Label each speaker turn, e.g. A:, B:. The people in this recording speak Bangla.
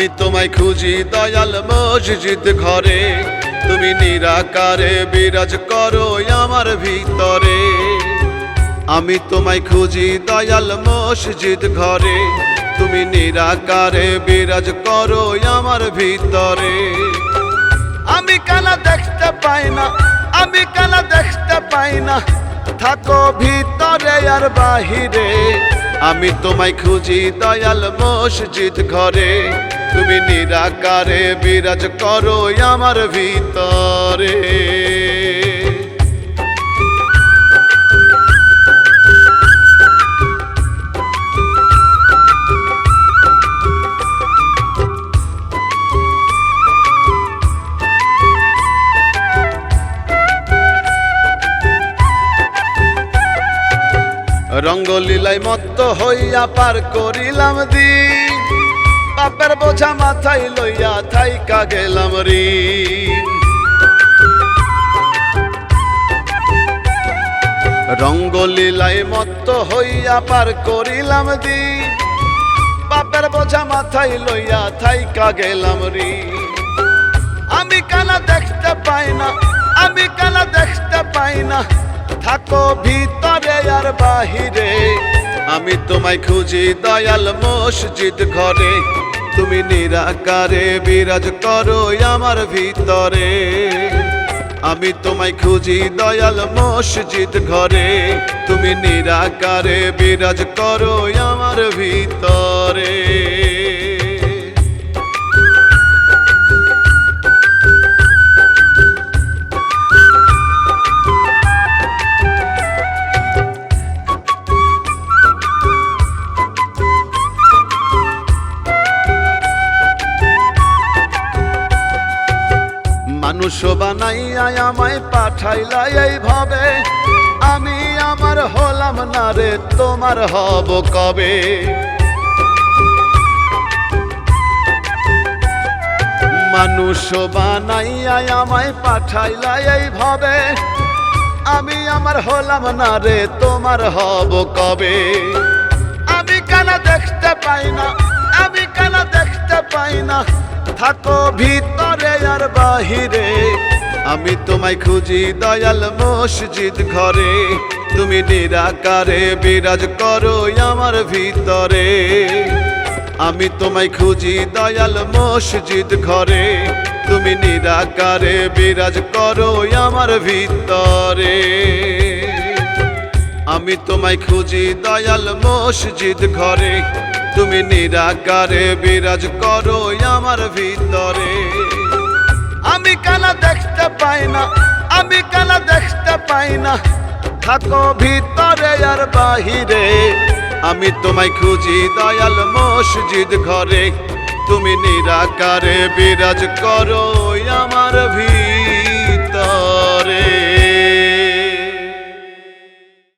A: আমি তোমায় খুঁজি দয়াল মসজিদ ঘরে। তুমি নিরাকারে বিরাজ করো আমার ভিতরে। আমি তোমায় খুঁজি দয়াল মসজিদ ঘরে। তুমি নিরাকারে বিরাজ করো আমার ভিতরে। আমি কানা দেখতে পাই না, আমি কানা দেখতে পাই না। থাকো ভিতরে আর বাহিরে। আমি তোমায় খুঁজি দয়াল মসজিদ ঘরে। তুমি নিরাকারে বিরাজ করো আমার ভিতরে। রঙ্গলীলায় মত্ত হইয়া পার করিলাম দিন। বাপের বোঝা মাথায় লইয়া থাইকা গেলাম রি। রঙ্গলীলায় মত্ত হইয়া পার করিলাম দি। বাপের বোঝা মাথায় লইয়া থাইকা গেলাম রি। আমি কানা দেখতে পাই না, আমি কানা দেখতে পাই না। থাকো ভিতরে আর বাহিরে। আমি তোমায় খুঁজি দয়াল মসজিদ ঘরে। তুমি নিরাকারে বিরাজ করো আমার ভিতরে। আমি তোমায় খুঁজি দয়াল মসজিদ ঘরে। তুমি নিরাকারে বিরাজ করো আমার ভিতরে। মানুষ বানাইয়া আমায় পাঠাইলা এইভাবে। আমি আমার হলাম না রে, তোমার হব কবে? মানুষ বানাইয়া আমায় পাঠাইলা এইভাবে। আমি আমার হলাম না রে, তোমার হব কবে? আমি কেন দেখতে পাই না? থাকো ভিতরে আর বাহিরে। আমি তোমায় খুঁজি দয়াল মসজিদ ঘরে। তুমি নিরাকারে বিরাজ করো আমার ভিতরে। আমি তোমায় খুঁজি দয়াল মসজিদ ঘরে। তুমি নিরাকারে বিরাজ করো আমার ভিতরে। আমি তোমায় খুঁজি দয়াল মসজিদ ঘরে। তুমি নিরাকারে বিরাজ করো আমার ভিতরে। আমি কানা দেখতে পাই না, আমি কানা দেখতে পাই না। থাকো ভিতরে আর বাহিরে, আমি তোমায় খুঁজি দয়াল মসজিদ ঘরে। তুমি নিরাকারে বিরাজ করো আমার